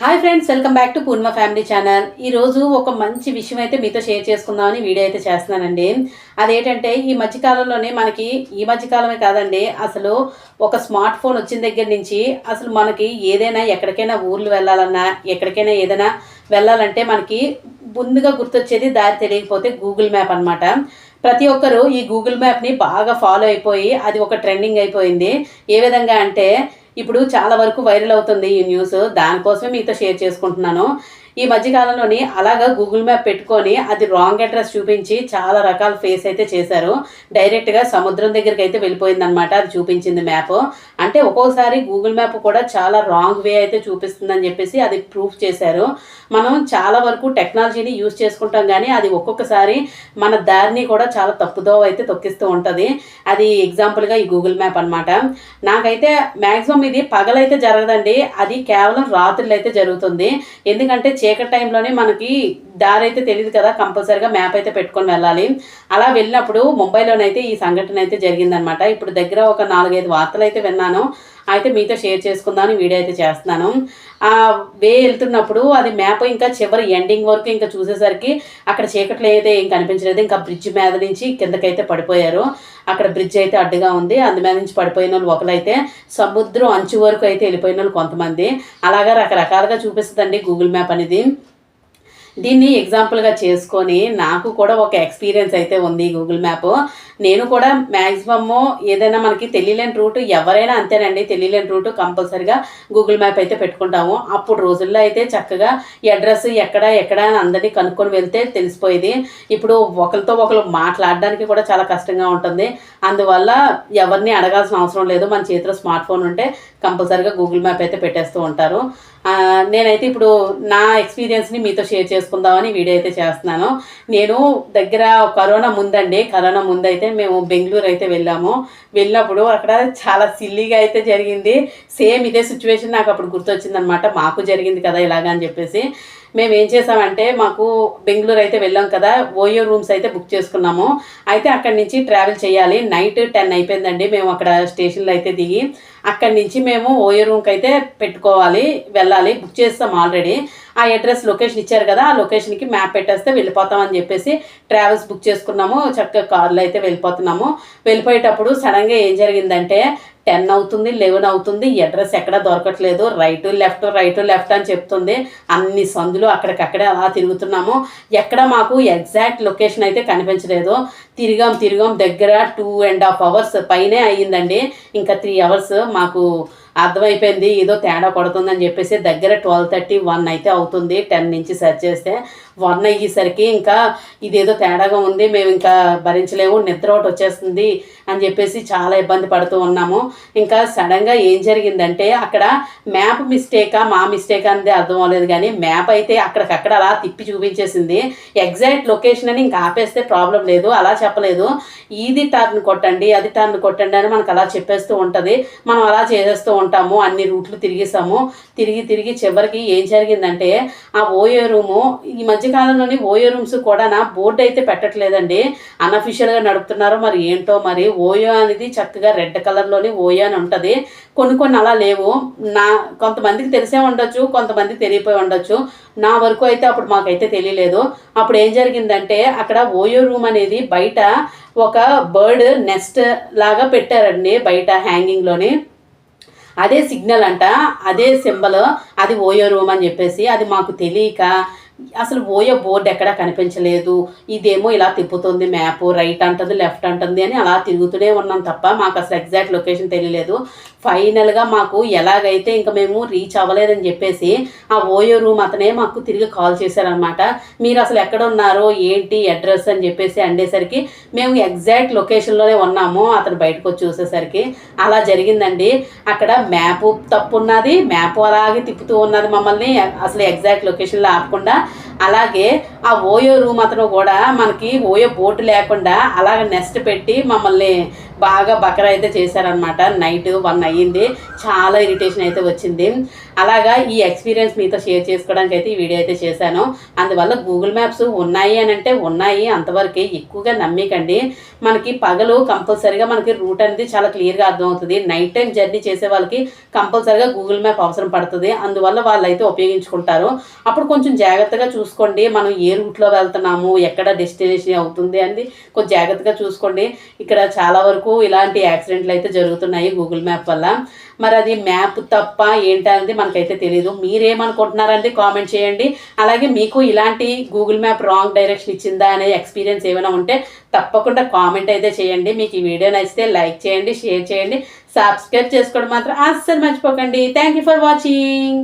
Hi friends welcome back to Purna family channel ఈరోజు ఒక మంచి విషయం అయితే మీతో షేర్ చేసుకుందామని వీడియో అయితే చేస్తున్నానండి. అదేంటంటే ఈ మధ్యకాలంలోనే మనకి ఈ మధ్యకాలమే కాదండి అసలు ఒక స్మార్ట్ ఫోన్ వచ్చిన దగ్గర నుంచి అసలు మనకి ఏదైనా ఎక్కడికైనా ఊర్లు వెళ్ళాలన్నా ఎక్కడికైనా ఏదైనా వెళ్ళాలంటే మనకి ముందుగా గుర్తొచ్చేది దారి తెలియకపోతే గూగుల్ మ్యాప్ అన్నమాట. ప్రతి ఒక్కరు ఈ గూగుల్ మ్యాప్ని బాగా ఫాలో అయిపోయి అది ఒక ట్రెండింగ్ అయిపోయింది. ఏ విధంగా అంటే ఇప్పుడు చాలా వరకు వైరల్ అవుతుంది ఈ న్యూస్. దానికోసమే మీతో షేర్ చేసుకుంటున్నాను. ఈ మధ్యకాలంలోని అలాగా గూగుల్ మ్యాప్ పెట్టుకొని అది రాంగ్ అడ్రస్ చూపించి చాలా రకాల ఫేస్ అయితే చేశారు. డైరెక్ట్గా సముద్రం దగ్గరికి అయితే వెళ్ళిపోయింది అనమాట అది చూపించింది మ్యాప్ అంటే ఒక్కోసారి గూగుల్ మ్యాప్ కూడా చాలా రాంగ్ వే అయితే చూపిస్తుందని చెప్పేసి అది ప్రూఫ్ చేశారు. మనం చాలా వరకు టెక్నాలజీని యూజ్ చేసుకుంటాం కానీ అది ఒక్కొక్కసారి మన దారిని కూడా చాలా తప్పుదో అయితే తొక్కిస్తూ ఉంటుంది. అది ఎగ్జాంపుల్గా ఈ గూగుల్ మ్యాప్ అన్నమాట. నాకైతే మ్యాక్సిమం ఇది పగలైతే జరగదండి. అది కేవలం రాత్రులు అయితే జరుగుతుంది. ఎందుకంటే చీకటి టైంలోనే మనకి దారి అయితే తెలియదు కదా కంపల్సరీగా మ్యాప్ అయితే పెట్టుకొని వెళ్ళాలి. అలా వెళ్ళినప్పుడు ముంబైలోనైతే ఈ సంఘటన అయితే జరిగిందనమాట ఇప్పుడు దగ్గర ఒక నాలుగైదు వార్తలు అయితే విన్నాను. అయితే మీతో షేర్ చేసుకుందామని వీడియో అయితే చేస్తున్నాను. వే వెళ్తున్నప్పుడు అది మ్యాప్ ఇంకా చివరి ఎండింగ్ వరకు ఇంకా చూసేసరికి అక్కడ చీకట్లో అయితే ఏం కనిపించలేదు. ఇంకా బ్రిడ్జ్ మీద నుంచి కిందకైతే పడిపోయారు. అక్కడ బ్రిడ్జ్ అయితే అడ్డుగా ఉంది. అందు మీద నుంచి పడిపోయిన వాళ్ళు ఒకరైతే సముద్రం అంచు వరకు అయితే వెళ్ళిపోయిన వాళ్ళు కొంతమంది. అలాగా రకరకాలుగా చూపిస్తుందండి గూగుల్ మ్యాప్ అనేది. దీన్ని ఎగ్జాంపుల్గా చేసుకొని నాకు కూడా ఒక ఎక్స్పీరియన్స్ అయితే ఉంది గూగుల్ మ్యాప్ నేను కూడా మ్యాక్సిమము ఏదైనా మనకి తెలియలేని రూట్ ఎవరైనా అంతేనండి. తెలియలేని రూట్ కంపల్సరిగా గూగుల్ మ్యాప్ అయితే పెట్టుకుంటాము. అప్పుడు రోజుల్లో అయితే చక్కగా అడ్రస్ ఎక్కడ ఎక్కడ అని అందరినీ కనుక్కొని వెళ్తే తెలిసిపోయేది. ఇప్పుడు ఒకరితో ఒకరు మాట్లాడడానికి కూడా చాలా కష్టంగా ఉంటుంది. అందువల్ల ఎవరిని అడగాల్సిన అవసరం లేదు. మన చేతిలో స్మార్ట్ ఫోన్ ఉంటే కంపల్సరిగా గూగుల్ మ్యాప్ అయితే పెట్టేస్తూ ఉంటారు. నేనైతే ఇప్పుడు నా ఎక్స్పీరియన్స్ని మీతో షేర్ చేసుకుందామని వీడియో అయితే చేస్తున్నాను. నేను దగ్గర కరోనా ముందండి. కరోనా ముందైతే మేము బెంగళూరు అయితే వెళ్ళాము. వెళ్ళినప్పుడు అక్కడ చాలా సిల్లీగా అయితే జరిగింది. సేమ్ ఇదే సిచ్యువేషన్ నాకు అప్పుడు గుర్తొచ్చిందనమాట మాకు జరిగింది కదా ఇలాగా అని చెప్పేసి. మేము ఏం చేసామంటే మాకు బెంగళూరు అయితే వెళ్ళాం కదా ఓయో రూమ్స్ అయితే బుక్ చేసుకున్నాము. అయితే అక్కడి నుంచి ట్రావెల్ చేయాలి. నైట్ టెన్ అయిపోయిందండి మేము అక్కడ స్టేషన్లో అయితే దిగి అక్కడి నుంచి మేము ఓయో రూమ్కి అయితే పెట్టుకోవాలి వెళ్ళాలి బుక్ చేస్తాం ఆల్రెడీ. ఆ అడ్రస్ లొకేషన్ ఇచ్చారు కదా ఆ లొకేషన్కి మ్యాప్ పెట్టేస్తే వెళ్ళిపోతామని చెప్పేసి ట్రావెల్స్ బుక్ చేసుకున్నాము. చక్కగా కార్లో అయితే వెళ్ళిపోతున్నాము. వెళ్ళిపోయేటప్పుడు సడన్గా ఏం జరిగిందంటే టెన్ అవుతుంది లెవెన్ అవుతుంది అడ్రస్ ఎక్కడ దొరకట్లేదు రైట్ లెఫ్ట్ రైట్ లెఫ్ట్ అని చెప్తుంది. అన్ని సందులు అక్కడికక్కడే అలా తిరుగుతున్నాము. ఎక్కడ మాకు ఎగ్జాక్ట్ లొకేషన్ అయితే కనిపించలేదు. తిరిగాం తిరిగాం దగ్గర టూ అండ్ హాఫ్ అవర్స్ పైనే అయ్యిందండి. ఇంకా త్రీ అవర్స్ మాకు అర్థమైపోయింది ఏదో తేడా కొడుతుందని చెప్పేసి దగ్గర ట్వెల్వ్ థర్టీ వన్ అయితే అవుతుంది టెన్ నుంచి సెర్చ్ చేస్తే. వన్ అయ్యేసరికి ఇంకా ఇదేదో తేడాగా ఉంది మేము ఇంకా భరించలేము నిద్ర ఒకటి వచ్చేస్తుంది అని చెప్పేసి చాలా ఇబ్బంది పడుతూ ఉన్నాము. ఇంకా సడన్గా ఏం జరిగిందంటే అక్కడ మ్యాప్ మిస్టేకా మా మిస్టేక్ అనేది అర్థం అవ్వలేదు కానీ మ్యాప్ అయితే అక్కడికక్కడ అలా తిప్పి చూపించేసింది. ఎగ్జాక్ట్ లొకేషన్ అని ఇంకా ఆపేస్తే ప్రాబ్లం లేదు అలా చెప్పలేదు. ఇది టర్న్ కొట్టండి అది టర్న్ కొట్టండి అని మనకు అలా చెప్పేస్తూ ఉంటుంది. మనం అలా చేసేస్తూ ఉంటాము అన్ని రూట్లు తిరిగేసాము తిరిగి తిరిగి చివరికి ఏం జరిగిందంటే ఆ ఓయో రూము ఈ మధ్య మధ్యకాలంలోని ఓయో రూమ్స్ కూడా నా బోర్డు అయితే పెట్టట్లేదండి. అన్అఫిషియల్గా నడుపుతున్నారు మరి ఏంటో మరి ఓయో అనేది చక్కగా రెడ్ కలర్లోని ఓయో అని ఉంటుంది. కొన్ని కొన్ని అలా లేవు. నా కొంతమందికి తెలిసే ఉండొచ్చు కొంతమందికి తెలియపోయి ఉండొచ్చు. నా వరకు అయితే అప్పుడు మాకైతే తెలియలేదు. అప్పుడు ఏం జరిగిందంటే అక్కడ ఓయో రూమ్ అనేది బయట ఒక బర్డ్ నెస్ట్ లాగా పెట్టారండి బయట హ్యాంగింగ్లోని. అదే సిగ్నల్ అంట అదే సింబల్ అది ఓయో రూమ్ అని చెప్పేసి అది మాకు తెలియక అసలు ఓయో బోర్డు ఎక్కడా కనిపించలేదు. ఇదేమో ఇలా తిప్పుతుంది మ్యాప్ రైట్ అంటుంది లెఫ్ట్ అంటుంది అని అలా తిరుగుతూనే ఉన్నాం తప్ప మాకు అసలు ఎగ్జాక్ట్ లొకేషన్ తెలియలేదు. ఫైనల్గా మాకు ఎలాగైతే ఇంకా మేము రీచ్ అవ్వలేదని చెప్పేసి ఆ ఓయో రూమ్ అతనే మాకు తిరిగి కాల్ చేశారనమాట మీరు అసలు ఎక్కడ ఉన్నారో ఏంటి అడ్రస్ అని చెప్పేసి అండేసరికి మేము ఎగ్జాక్ట్ లొకేషన్లోనే ఉన్నాము అతను బయటకు వచ్చి చూసేసరికి. అలా జరిగిందండి. అక్కడ మ్యాప్ తప్పు ఉన్నది మ్యాప్ అలాగే తిప్పుతూ ఉన్నది మమ్మల్ని. అసలు ఎగ్జాక్ట్ లొకేషన్లో ఆపకుండా అలాగే ఆ ఓయో రూమ్ అతను కూడా మనకి ఓయో బోటు లేకుండా అలాగ నెస్ట్ పెట్టి మమ్మల్ని బాగా బకరా అయితే చేశారనమాట నైట్ వన్ అయ్యింది. చాలా ఇరిటేషన్ అయితే వచ్చింది. అలాగా ఈ ఎక్స్పీరియన్స్ మీతో షేర్ చేసుకోవడానికి అయితే ఈ వీడియో అయితే చేశాను. అందువల్ల గూగుల్ మ్యాప్స్ ఉన్నాయి అని అంటే ఉన్నాయి. అంతవరకే ఎక్కువగా నమ్మికండి. మనకి పగలు కంపల్సరీగా మనకి రూట్ అనేది చాలా క్లియర్గా అర్థమవుతుంది. నైట్ టైం జర్నీ చేసే వాళ్ళకి కంపల్సరీగా గూగుల్ మ్యాప్ అవసరం పడుతుంది. అందువల్ల వాళ్ళు అయితే ఉపయోగించుకుంటారు. అప్పుడు కొంచెం జాగ్రత్తగా చూసుకోండి. మనం ఏ రూట్లో వెళ్తున్నాము? ఎక్కడ డెస్టినేషన్ అవుతుంది? అని కొంచెం జాగ్రత్తగా చూసుకోండి. ఇక్కడ చాలా వరకు ఇలాంటి యాక్సిడెంట్లు అయితే జరుగుతున్నాయి గూగుల్ మ్యాప్ వల్ల. మరి అది మ్యాప్ తప్ప ఏంటనేది మనకైతే తెలియదు మీరేమనుకుంటున్నారంటే కామెంట్ చేయండి. అలాగే మీకు ఇలాంటి గూగుల్ మ్యాప్ రాంగ్ డైరెక్షన్ ఇచ్చిందా అనే ఎక్స్పీరియన్స్ ఏమైనా ఉంటే తప్పకుండా కామెంట్ అయితే చేయండి. మీకు ఈ వీడియో నచ్చితే లైక్ చేయండి షేర్ చేయండి. సబ్స్క్రైబ్ చేసుకోవడం మాత్రం అస్సలు మర్చిపోకండి. Thank you for watching.